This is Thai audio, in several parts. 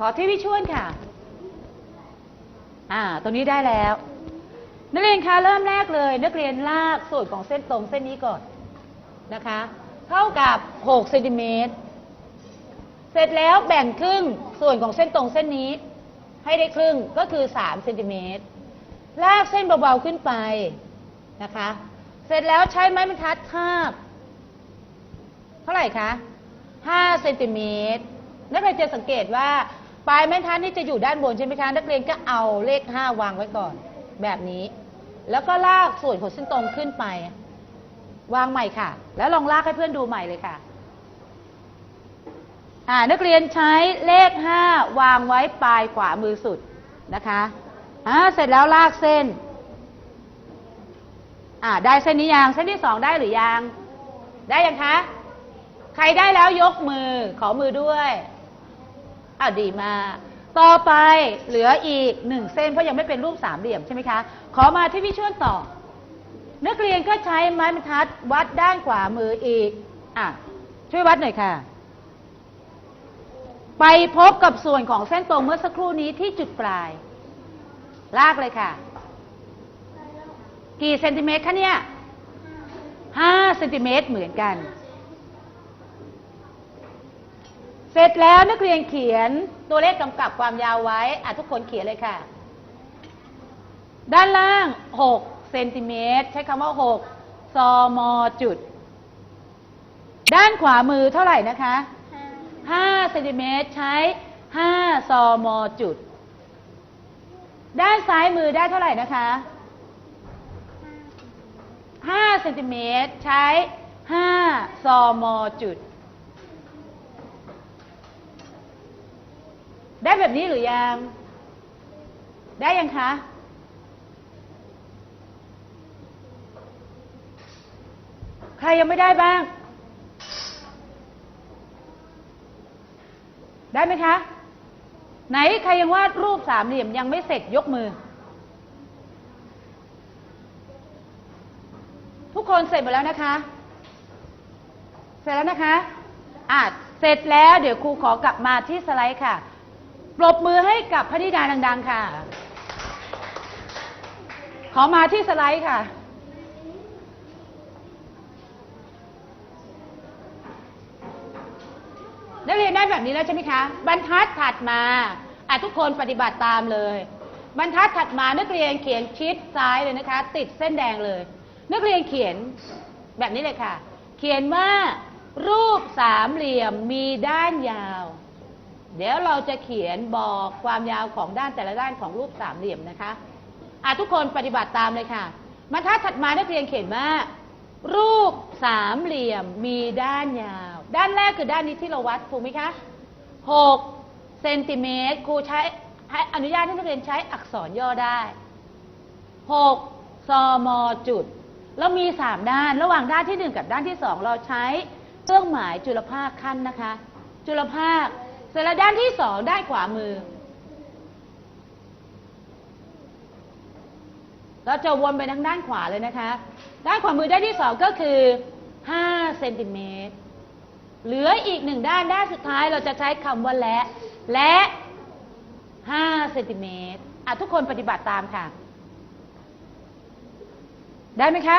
ขอที่วิชวลค่ะ อ่า ตรงนี้ได้แล้ว นักเรียนคะเริ่มแรกเลย นักเรียนลากส่วนของเส้นตรงเส้นนี้ก่อนนะคะ เท่ากับ6เซนติเมตร เสร็จแล้วแบ่งครึ่งส่วนของเส้นตรงเส้นนี้ ให้ได้ครึ่งก็คือ3เซนติเมตร ลากเส้นเบาๆขึ้นไปนะคะ เสร็จแล้วใช้ไม้บรรทัดทาบ เท่าไหร่คะ5เซนติเมตรนักเรียนจะสังเกตว่า ปลายไม้ทัดนี่จะอยู่ด้านบนใช่ไหมคะ นักเรียนก็เอาเลข 5 วางไว้ก่อน แบบนี้ แล้วก็ลากส่วนของเส้นตรงขึ้นไป วางใหม่ค่ะ แล้วลองลากให้เพื่อนดูใหม่เลยค่ะอ่านักเรียนใช้เลข 5 วางไว้ปลายขวามือสุดนะคะอ่าเสร็จแล้วลากเส้นอ่าได้เส้นนี้ยังเส้นที่สองได้หรือยัง ได้ยังคะ ใครได้แล้วยกมือขอมือด้วย อ่าดีมาก ต่อไปเหลืออีกหนึ่งเส้นเพราะยังไม่เป็นรูปสามเหลี่ยมใช่ไหมคะ ขอมาที่พี่ช่วยต่อ นักเรียนก็ใช้ไม้บรรทัดวัดด้านขวามืออีก อะ ช่วยวัดหน่อยค่ะ ไปพบกับส่วนของเส้นตรงเมื่อสักครู่นี้ที่จุดปลาย ลากเลยค่ะ กี่เซนติเมตรคะเนี่ยห้าเซนติเมตรเหมือนกัน เสร็จแล้วนักเรียนเขียนตัวเลขกำกับความยาวไว้อะทุกคนเขียนเลยค่ะ ด้านล่าง 6 เซนติเมตร ใช้คำว่า 6 ซมจุด ด้านขวามือเท่าไหร่นะคะ 5 เซนติเมตร ใช้ 5 ซมจุด ด้านซ้ายมือได้เท่าไหร่นะคะ 5 เซนติเมตร ใช้ 5 ซมจุด ได้แบบนี้หรือยัง ได้ยังคะ ใครยังไม่ได้บ้าง ได้ไหมคะ ไหนใครยังวาดรูปสามเหลี่ยมยังไม่เสร็จยกมือ ทุกคนเสร็จหมดแล้วนะคะ เสร็จแล้วนะคะอะเสร็จแล้วเดี๋ยวครูขอกลับมาที่สไลด์ค่ะ ปรบมือให้กับพนิดาดัง ๆ ค่ะ ขอมาที่สไลด์ค่ะ นักเรียนได้แบบนี้แล้วใช่ไหมคะ บรรทัดถัดมาอะทุกคนปฏิบัติตามเลย บรรทัดถัดมานักเรียนเขียนชิดซ้ายเลยนะคะ ติดเส้นแดงเลย นักเรียนเขียนแบบนี้เลยค่ะ เขียนว่ารูปสามเหลี่ยมมีด้านยาว เดี๋ยวเราจะเขียนบอกความยาวของด้านแต่ละด้านของรูปสามเหลี่ยมนะคะอะทุกคนปฏิบัติตามเลยค่ะบรรทัดถัดมานักเรียนเขียนว่า รูปสามเหลี่ยมมีด้านยาว ด้านแรกคือด้านนี้ที่เราวัดถูกไหมคะหกเซนติเมตรครูใช้ให้อนุญาตให้นักเรียนใช้อักษรย่อได้หกซมจุด แล้วมีสามด้านระหว่างด้านที่หนึ่งกับด้านที่สองเราใช้เครื่องหมายจุลภาคขั้นนะคะ จุลภาค เสร็จแล้วด้านที่สองด้านขวามือ เราจะวนไปทางด้านขวาเลยนะคะ ด้านขวามือด้านที่สองก็คือ5เซนติเมตร เหลืออีกหนึ่งด้านด้านสุดท้ายเราจะใช้คำว่าและ และ5เซนติเมตรอะทุกคนปฏิบัติตามค่ะ ได้ไหมคะ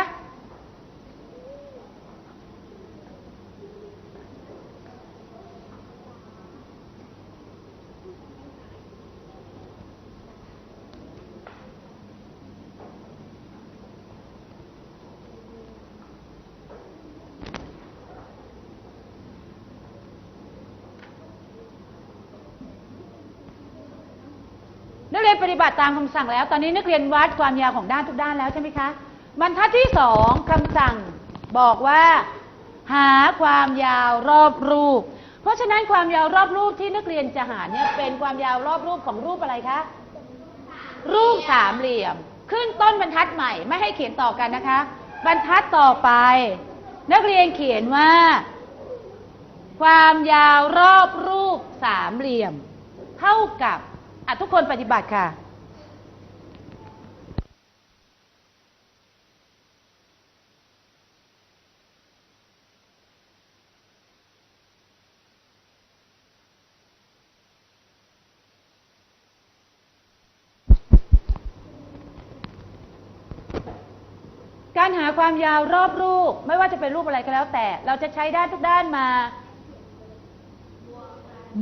นักเรียนปฏิบัติตามคำสั่งแล้ว ตอนนี้นักเรียนวัดความยาวของด้านทุกด้านแล้วใช่ไหมคะบรรทัดที่สองคำสั่งบอกว่า หาความยาวรอบรูป เพราะฉะนั้นความยาวรอบรูปที่นักเรียนจะหาเนี่ยเป็นความยาวรอบรูปของรูปอะไรคะรูปสามเหลี่ยม ขึ้นต้นบรรทัดใหม่ไม่ให้เขียนต่อกันนะคะ บรรทัดต่อไป นักเรียนเขียนว่า ความยาวรอบรูปสามเหลี่ยม เท่ากับ อะทุกคนปฏิบัติค่ะการหาความยาวรอบรูปไม่ว่าจะเป็นรูปอะไรก็แล้วแต่ เราจะใช้ด้านทุกด้านมา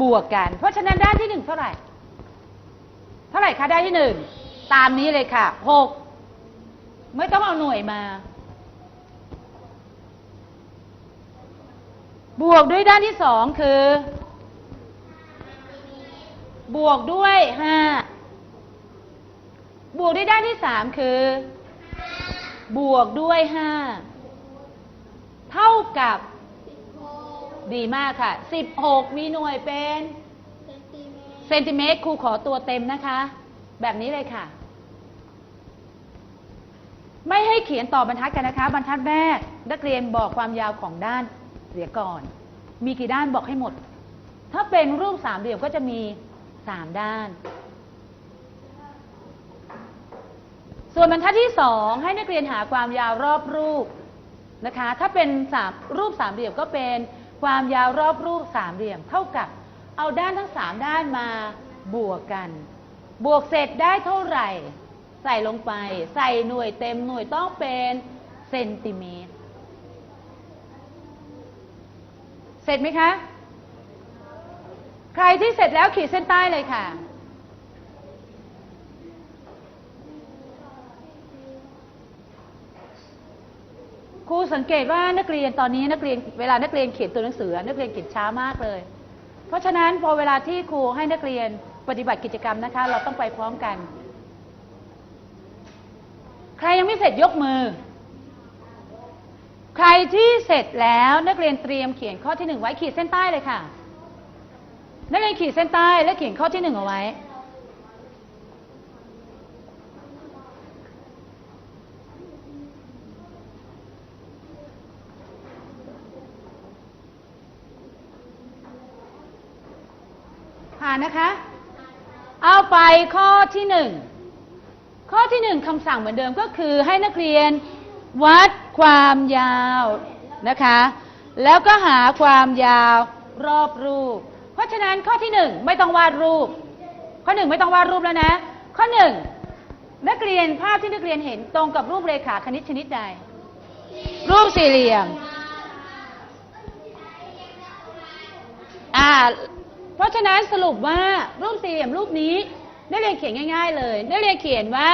บวกกัน เพราะฉะนั้นด้านที่หนึ่งเท่าไหร่ เท่าไหร่คะด้ที่หนึ่งตามนี้เลยค่ะหกไม่ต้องเอาหน่วยมา บวกด้วยด้านที่สองคือ บวกด้วยห้าบวกด้วยด้านที่สามคือ บวกด้วยห้าเท่ากับ ดีมากค่ะสิบหกมีหน่วยเป็น เซนติเมตรครูขอตัวเต็มนะคะ แบบนี้เลยค่ะ ไม่ให้เขียนต่อบรรทัดกันนะคะ บรรทัดแรกนักเรียนบอกความยาวของด้านเสียก่อน มีกี่ด้านบอกให้หมด ถ้าเป็นรูปสามเหลี่ยมก็จะมีสามด้าน ส่วนบรรทัดที่สองให้นักเรียนหาความยาวรอบรูปนะคะ ถ้าเป็นสามรูปสามเหลี่ยมก็เป็นความยาวรอบรูปสามเหลี่ยมเท่ากับ เอาด้านทั้งสามด้านมาบวกกัน บวกเสร็จได้เท่าไหร่ ใส่ลงไป ใส่หน่วยเต็มหน่วยต้องเป็นเซนติเมตร เสร็จไหมคะ ใครที่เสร็จแล้วขีดเส้นใต้เลยค่ะครูสังเกตว่านักเรียนตอนนี้นักเรียนเวลานักเรียนเขียนตัวหนังสือนักเรียนเขียนช้ามากเลย เพราะฉะนั้นพอเวลาที่ครูให้นักเรียนปฏิบัติกิจกรรมนะคะ เราต้องไปพร้อมกัน ใครยังไม่เสร็จยกมือ ใครที่เสร็จแล้วนักเรียนเตรียมเขียนข้อที่หนึ่งไว้ขีดเส้นใต้เลยค่ะ นักเรียนขีดเส้นใต้และเขียนข้อที่หนึ่งเอาไว้ นนะคะ เอาไปข้อที่หนึ่งข้อที่หนึ่งคำสั่งเหมือนเดิมก็คือให้นักเรียนวัดความยาวนะคะ แล้วก็หาความยาวรอบรูป เพราะฉะนั้นข้อที่หนึ่งไม่ต้องวาดรูป ข้อหนึ่งไม่ต้องวาดรูปแล้วนะ ข้อหนึ่งนักเรียนภาพที่นักเรียนเห็นตรงกับรูปเรขาคณิตชนิดใด รูปสี่เหลี่ยม อ่า เพราะฉะนั้นสรุปว่ารูปสี่เหลี่ยมรูปนี้นักเรียนเขียนง่าย ๆ เลยนักเรียนเขียนว่า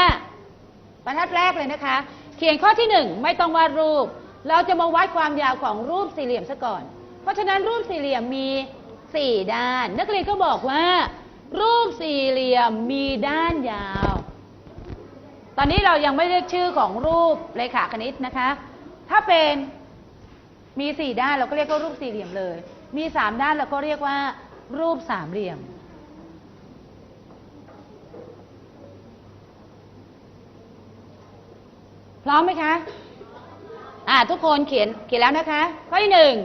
บรรทัดแรกเลยนะคะ เขียนข้อที่หนึ่งไม่ต้องวาดรูป เราจะมาวัดความยาวของรูปสี่เหลี่ยมซะก่อน เพราะฉะนั้นรูปสี่เหลี่ยมมีสี่ด้าน นักเรียนก็บอกว่า รูปสี่เหลี่ยมมีด้านยาว ตอนนี้เรายังไม่เรียกชื่อของรูปเลขาคณิตนะคะ ถ้าเป็นมีสี่ด้านเราก็เรียกว่ารูปสี่เหลี่ยมเลย มีสามด้านเราก็เรียกว่า รูปสามเหลี่ยม พร้อมไหมคะ อ่าทุกคนเขียนเขียนแล้วนะคะ ข้อที่หนึ่ง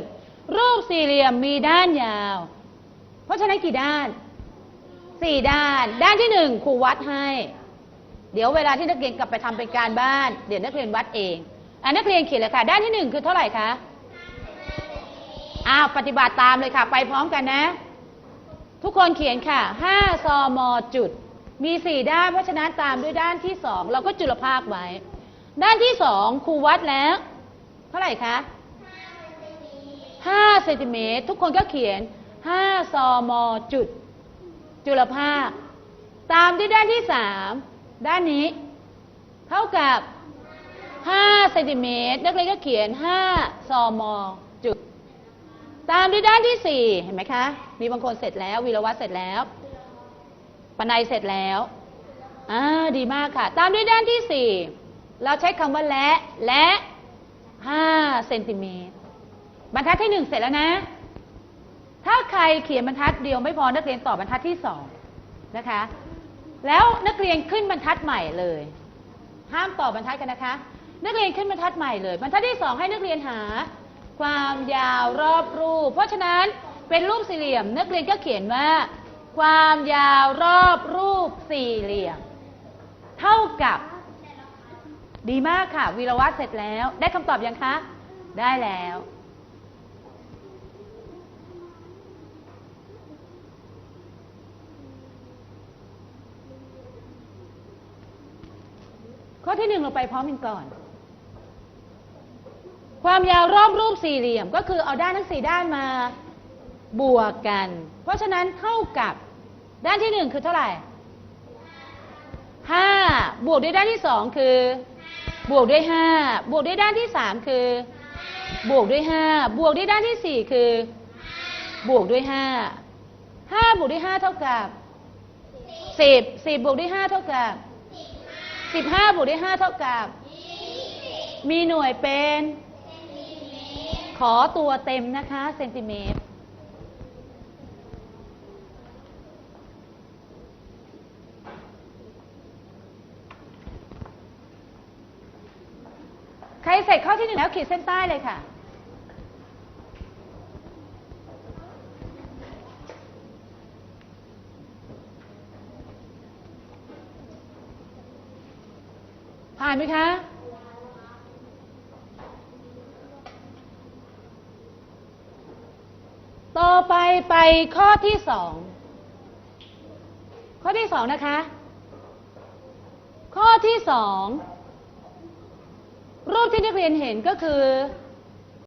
รูปสี่เหลี่ยมมีด้านยาว เพราะฉะนั้นกี่ด้านสี่ด้าน ด้านที่หนึ่งครูวัดให้ เดี๋ยวเวลาที่นักเรียนกลับไปทำเป็นการบ้าน เดี๋ยวนักเรียนวัดเองอ่านักเรียนเขียนเลยค่ะ ด้านที่หนึ่งคือเท่าไหร่คะอ้าวปฏิบัติตามเลยค่ะ ไปพร้อมกันนะ ทุกคนเขียนค่ะห้าซอมอจุด มีสี่ด้าน เพราะฉะนั้นตามด้วยด้านที่สองเราก็จุลภาคไว้ ด้านที่สองครูวัดแล้ว เท่าไหร่คะห้าเซนติเมตร ทุกคนก็เขียนห้าซอมอจุด จุลภาค ตามด้วยด้านที่สามด้านนี้ เท่ากับห้าเซนติเมตร นักเรียนก็เขียนห้าซอมอจุด ตามด้วยด้านที่สี่เห็นไหมคะ มีบางคนเสร็จแล้ววีรวัตรเสร็จแล้วปนัยเสร็จแล้วอ่าดีมากค่ะ ตามด้วยด้านที่สี่เราใช้คำว่าและและห้าเซนติเมตรบรรทัดที่หนึ่งเสร็จแล้วนะ ถ้าใครเขียนบรรทัดเดียวไม่พอนักเรียนต่อบรรทัดที่สองนะคะ แล้วนักเรียนขึ้นบรรทัดใหม่เลย ห้ามต่อบรรทัดกันนะคะ นักเรียนขึ้นบรรทัดใหม่เลย บรรทัดที่สองให้นักเรียนหา ความยาวรอบรูป เพราะฉะนั้นเป็นรูปสี่เหลี่ยม นักเรียนก็เขียนว่า ความยาวรอบรูปสี่เหลี่ยม เท่ากับ ดีมากค่ะ วีรวัตรเสร็จแล้ว ได้คำตอบยังคะ ได้แล้วข้อที่หนึ่งเราไปพร้อมกันก่อน ความยาวรอบรูปสี่เหลี่ยมก็คือเอาด้านทั้งสี่ด้านมาบวกกัน เพราะฉะนั้นเท่ากับด้านที่หนึ่งคือเท่าไหร่ห้าบวกด้วยด้านที่สองคือบวกด้วยห้าบวกด้วยด้านที่สามคือบวกด้วยห้าบวกด้วยด้านที่สี่คือบวกด้วยห้าห้าบวกด้วยห้าเท่ากับสิบสิบบวกด้วยห้าเท่ากับสิบห้าบวกด้วยห้าเท่ากับ มีหน่วยเป็น ขอตัวเต็มนะคะเซนติเมตร ใครเสร็จข้อที่หนึ่งแล้วขีดเส้นใต้เลยค่ะ ผ่านไหมคะ ต่อ ไปไปข้อที่สอง ข้อที่สองนะคะ ข้อที่สอง รูปที่นักเรียนเห็นก็คือ